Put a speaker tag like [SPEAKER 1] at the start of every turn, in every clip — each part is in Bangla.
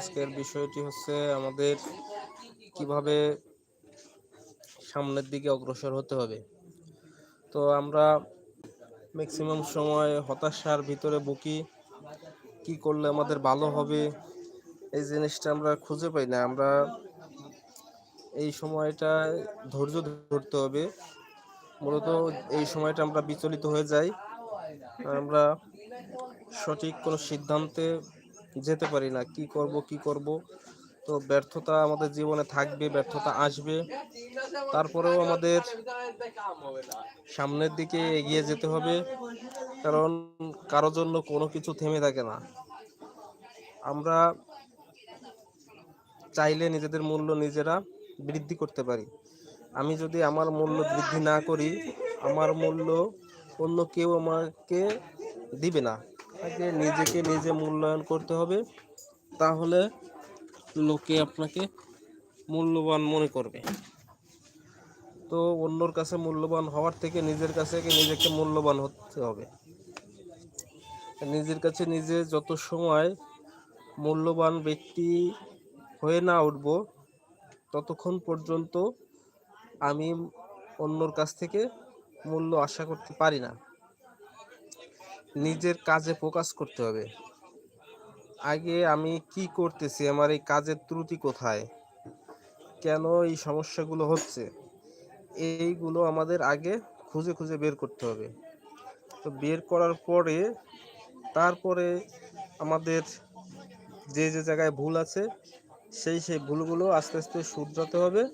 [SPEAKER 1] আজকের বিষয়টি হচ্ছে আমাদের কীভাবে সামনের দিকে অগ্রসর হতে হবে। তো আমরা ম্যাক্সিমাম সময় হতাশার ভিতরে বুকি কি করলে আমাদের ভালো হবে, এই জিনিসটা আমরা খুঁজে পাই না। আমরা এই সময়টা ধৈর্য ধরতে হবে। মূলত এই সময়টা আমরা বিচলিত হয়ে যাই। আমরা সঠিক কোনো সিদ্ধান্তে যেতে পারি না। কি করব কি করব? তো ব্যর্থতা আমাদের জীবনে থাকবে, ব্যর্থতা আসবে। তারপরেও আমাদের সামনের দিকে এগিয়ে যেতে হবে, কারণ কারও জন্য কোনো কিছু থেমে থাকে না। আমরা চাইলে নিজেদের মূল্য নিজেরা বৃদ্ধি করতে পারি। আমি যদি আমার মূল্য বৃদ্ধি না করি, আমার মূল্য অন্য কেউ আমাকে দিবে না। আগে নিজেকে নিজে মূল্যায়ন করতে হবে, তাহলে লোকে আপনাকে মূল্যবান মনে করবে। তো অন্যর কাছে মূল্যবান হওয়ার থেকে নিজের কাছে নিজেকে মূল্যবান হতে হবে? নিজের কাছে নিজে যত সময় মূল্যবান ব্যক্তি হয়ে না উঠব, ততক্ষণ পর্যন্ত আমি অন্যর কাছ থেকে মূল্য আশা করতে পারি না। নিজের কাজে ফোকাস করতে হবে। আগে আমি কি করতেছি? আমার এই কাজের ত্রুটি কোথায়? কেন এই সমস্যাগুলো হচ্ছে? এইগুলো আমাদের আগে খুঁজে খুঁজে বের করতে হবে। তো বের করার পরে, তারপরে আমাদের যে যে জায়গায় ভুল আছে, সেই সেই ভুলগুলো আস্তে আস্তে শুধরাতে হবে।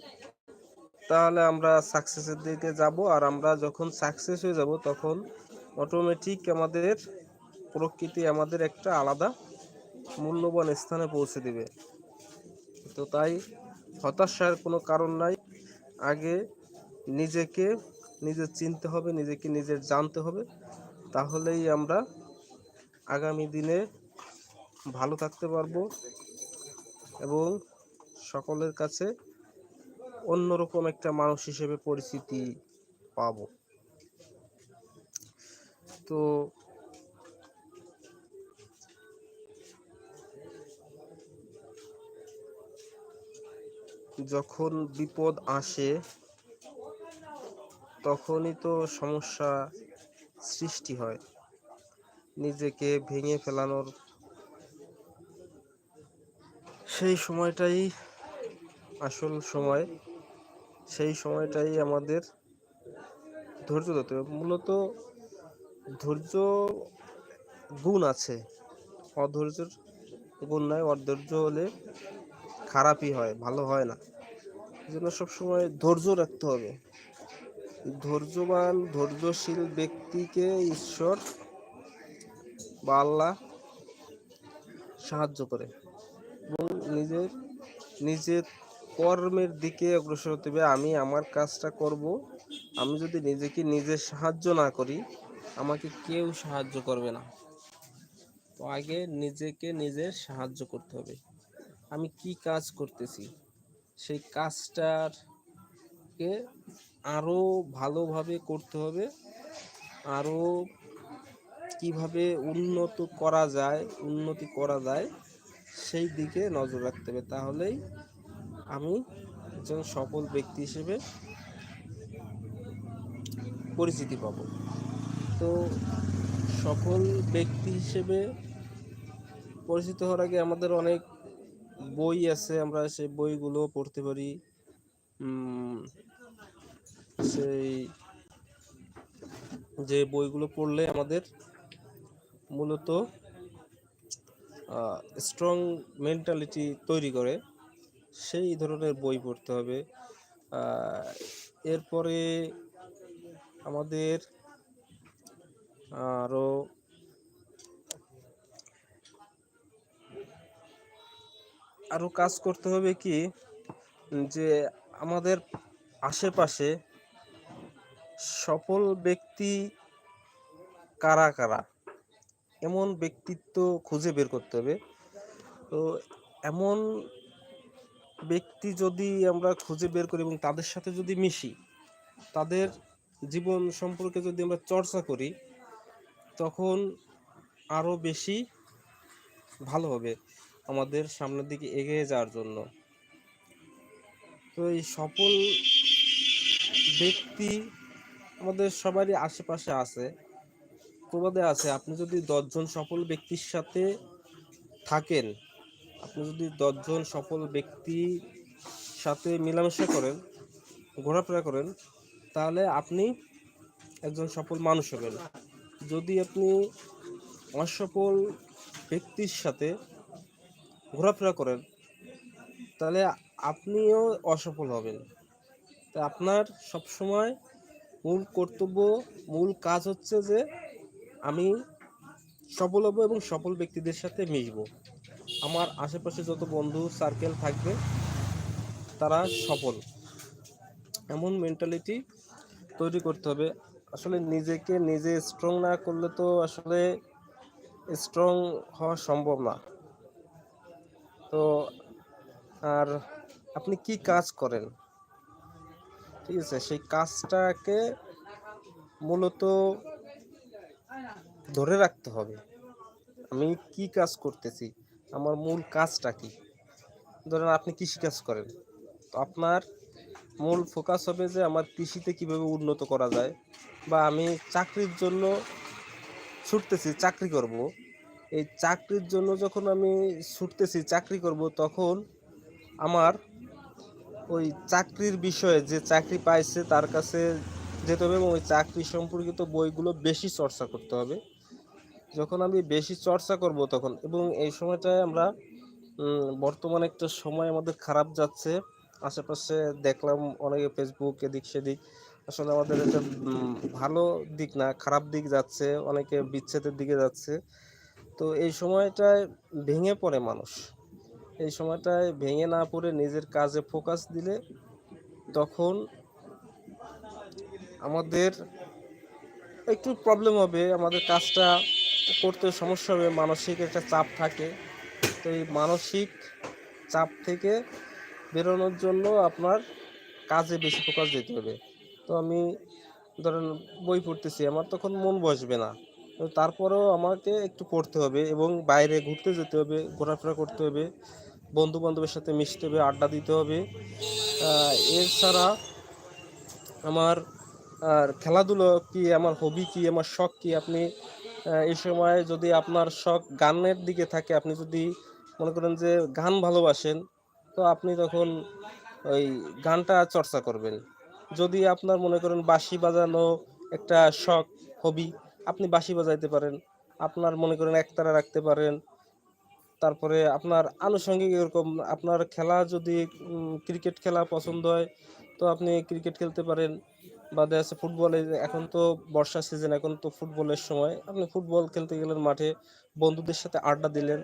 [SPEAKER 1] তাহলে আমরা সাকসেসের দিকে যাব, আর আমরা যখন সাকসেস হয়ে যাব, তখন অটোমেটিক আমাদের প্রকৃতি আমাদের একটা আলাদা মূল্যবান স্থানে পৌঁছে দিবে। তো তাই হতাশার কোনো কারণ নাই। আগে নিজেকে নিজে চিনতে হবে, নিজেকে নিজের জানতে হবে। তাহলেই আমরা আগামী দিনে ভালো থাকতে পারব এবং সকলের কাছে অন্যরকম একটা মানুষ হিসেবে পরিচিতি পাবো। তো যখন বিপদ আসে, তখনই তো সমস্যা সৃষ্টি হয়। নিজেকে ভেঙে ফেলানোর সেই সময়টাই আসল সময়। সেই সময়টাই আমাদের ধৈর্য ধরতে মূলত ধৈর্য গুণ আছে। অধৈর্যের গুণ নয় অধৈর্য হলে খারাপই হয়, ভালো হয় না। এই জন্য সবসময় ধৈর্য রাখতে হবে। ধৈর্যবান, ধৈর্যশীল ব্যক্তিকে ঈশ্বর বা আল্লাহ সাহায্য করে এবং নিজের নিজের কর্মের দিকে অগ্রসর হতে হবে। আমি আমার কাজটা করব, আমি যদি নিজেকে নিজে সাহায্য না করি আমাকে কেউ সাহায্য করবে না। তো আগে নিজেকে নিজের সাহায্য করতে হবে। আমি কি কাজ করতেছি? সেই কাজটাকে আরও ভালোভাবে করতে হবে। আরও কীভাবে উন্নত করা যায়, উন্নতি করা যায়, সেই দিকে নজর রাখতে হবে। তাহলেই আমি একজন সফল ব্যক্তি হিসেবে পরিচিতি পাব। তো সফল ব্যক্তি হিসেবে পরিচিত হওয়ার আগে আমাদের অনেক বই আছে, আমরা সেই বইগুলো পড়তে পারি। সেই যে বইগুলো পড়লে আমাদের মূলত স্ট্রং মেন্টালিটি তৈরি করে, সেই ধরনের বই পড়তে হবে। এরপরে আমাদের আরও আরও কাজ করতে হবে কি, যে আমাদের আশেপাশে সফল ব্যক্তি কারা কারা? এমন ব্যক্তিত্ব খুঁজে বের করতে হবে। তো এমন ব্যক্তি যদি আমরা খুঁজে বের করি এবং তাদের সাথে যদি মিশি, তাদের জীবন সম্পর্কে যদি আমরা চর্চা করি তখন আরও বেশি ভালো হবে আমাদের সামনের দিকে এগিয়ে যাওয়ার জন্য। তো এই সফল ব্যক্তি আমাদের সবারই আশেপাশে আছে প্রবাদে আছে। আপনি যদি দশজন সফল ব্যক্তির সাথে থাকেন, আপনি যদি দশজন সফল ব্যক্তির সাথে মেলামেশা করেন, ঘোরাফেরা করেন, তাহলে আপনি একজন সফল মানুষ হবেন। যদি আপনি অসফল ব্যক্তির সাথে ঘোরাফেরা করেন, তাহলে আপনিও অসফল হবেন। তা আপনার সবসময় মূল কর্তব্য, মূল কাজ হচ্ছে যে আমি সফল হব এবং সফল ব্যক্তিদের সাথে মিশব। আমার আশেপাশে যত বন্ধু সার্কেল থাকবে, তারা সফল। এমন মেন্টালিটি তৈরি করতে হবে। আসলে নিজেকে নিজে স্ট্রং না করলে তো আসলে স্ট্রং হওয়া সম্ভব না। তো আর আপনি কি কাজ করেন? ঠিক আছে, সেই কাজটাকে মূলত ধরে রাখতে হবে। আমি কি কাজ করতেছি? আমার মূল কাজটা কি? ধরেন আপনি কৃষি কাজ করেন। তো আপনার মূল ফোকাস হবে যে আমার কৃষিতে কীভাবে উন্নত করা যায় বা আমি চাকরির জন্য ছুটতেছি, চাকরি করব। এই চাকরির জন্য যখন আমি ছুটতেছি, চাকরি করব, তখন আমার ওই চাকরির বিষয়ে যে চাকরি পাইছে তার কাছে যেতে হবে এবং ওই চাকরি সম্পর্কিত বইগুলো বেশি চর্চা করতে হবে। যখন আমি বেশি চর্চা করব তখন, এবং এই সময়টায় আমরা বর্তমানে একটা সময় আমাদের খারাপ যাচ্ছে। আশেপাশে দেখলাম অনেকে ফেসবুক এদিক সেদিক। আসলে আমাদের এটা ভালো দিক না, খারাপ দিক যাচ্ছে, অনেকে বিচ্ছেদের দিকে যাচ্ছে। তো এই সময়টায় ভেঙে পড়ে মানুষ। এই সময়টায় ভেঙে না পড়ে নিজের কাজে ফোকাস দিলে তখন আমাদের একটু প্রবলেম হবে, আমাদের কাজটা করতে সমস্যা হবে, মানসিক একটা চাপ থাকে। তো এই মানসিক চাপ থেকে বেরোনোর জন্য আপনার কাজে বেশি ফোকাস দিতে হবে। তো আমি ধরেন বই পড়তেছি, আমার তখন মন বসবে না। তো তারপরেও আমাকে একটু পড়তে হবে এবং বাইরে ঘুরতে যেতে হবে, ঘোরাফেরা করতে হবে বন্ধু বান্ধবের সাথে মিশতে হবে, আড্ডা দিতে হবে। এছাড়া আমার, আর খেলাধুলো কি, আমার হবি কি, আমার শখ কি? আপনি এই সময় যদি আপনার শখ গানের দিকে থাকে, আপনি যদি মনে করেন যে গান ভালোবাসেন তো আপনি তখন ওই গানটা চর্চা করবেন। যদি আপনার মনে করেন বাঁশি বাজানো একটা শখ হবি আপনি বাঁশি বাজাইতে পারেন। আপনার মনে করেন একতারা রাখতে পারেন। তারপরে আপনার আনুষঙ্গিক এরকম আপনার খেলা যদি ক্রিকেট খেলা পছন্দ হয়, তো আপনি ক্রিকেট খেলতে পারেন। বা দেখা যাচ্ছে ফুটবলে এখন তো বর্ষা সিজন এখন তো ফুটবলের সময়। আপনি ফুটবল খেলতে গেলেন মাঠে, বন্ধুদের সাথে আড্ডা দিলেন।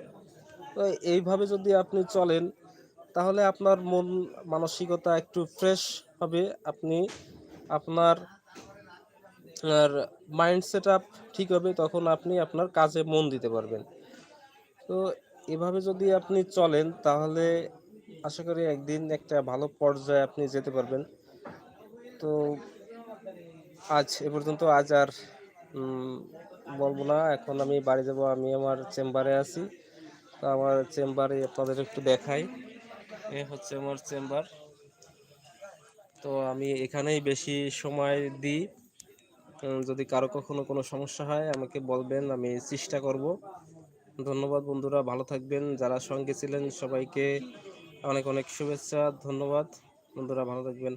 [SPEAKER 1] তো এইভাবে যদি আপনি চলেন তাহলে আপনার মন মানসিকতা একটু ফ্রেশ হবে। আপনি আপনার মাইন্ড সেট আপ ঠিক হবে, তখন আপনি আপনার কাজে মন দিতে পারবেন। তো এভাবে যদি আপনি চলেন, তাহলে আশা করি একদিন একটা ভালো পর্যায়ে আপনি যেতে পারবেন। তো আজ এ পর্যন্ত আজ আর বলব না। এখন আমি বাড়ি যাব, আমি আমার চেম্বারে আছি। তো আমার চেম্বারে আপনাদের একটু দেখাই। এ হচ্ছে আমার চেম্বার। তো আমি এখানেই বেশি সময় দিই। যদি কারও কখনো কোনো সমস্যা হয়, আমাকে বলবেন, আমি চেষ্টা করব। ধন্যবাদ বন্ধুরা, ভালো থাকবেন। যারা সঙ্গে ছিলেন, সবাইকে অনেক অনেক শুভেচ্ছা, ধন্যবাদ। বন্ধুরা, ভালো থাকবেন।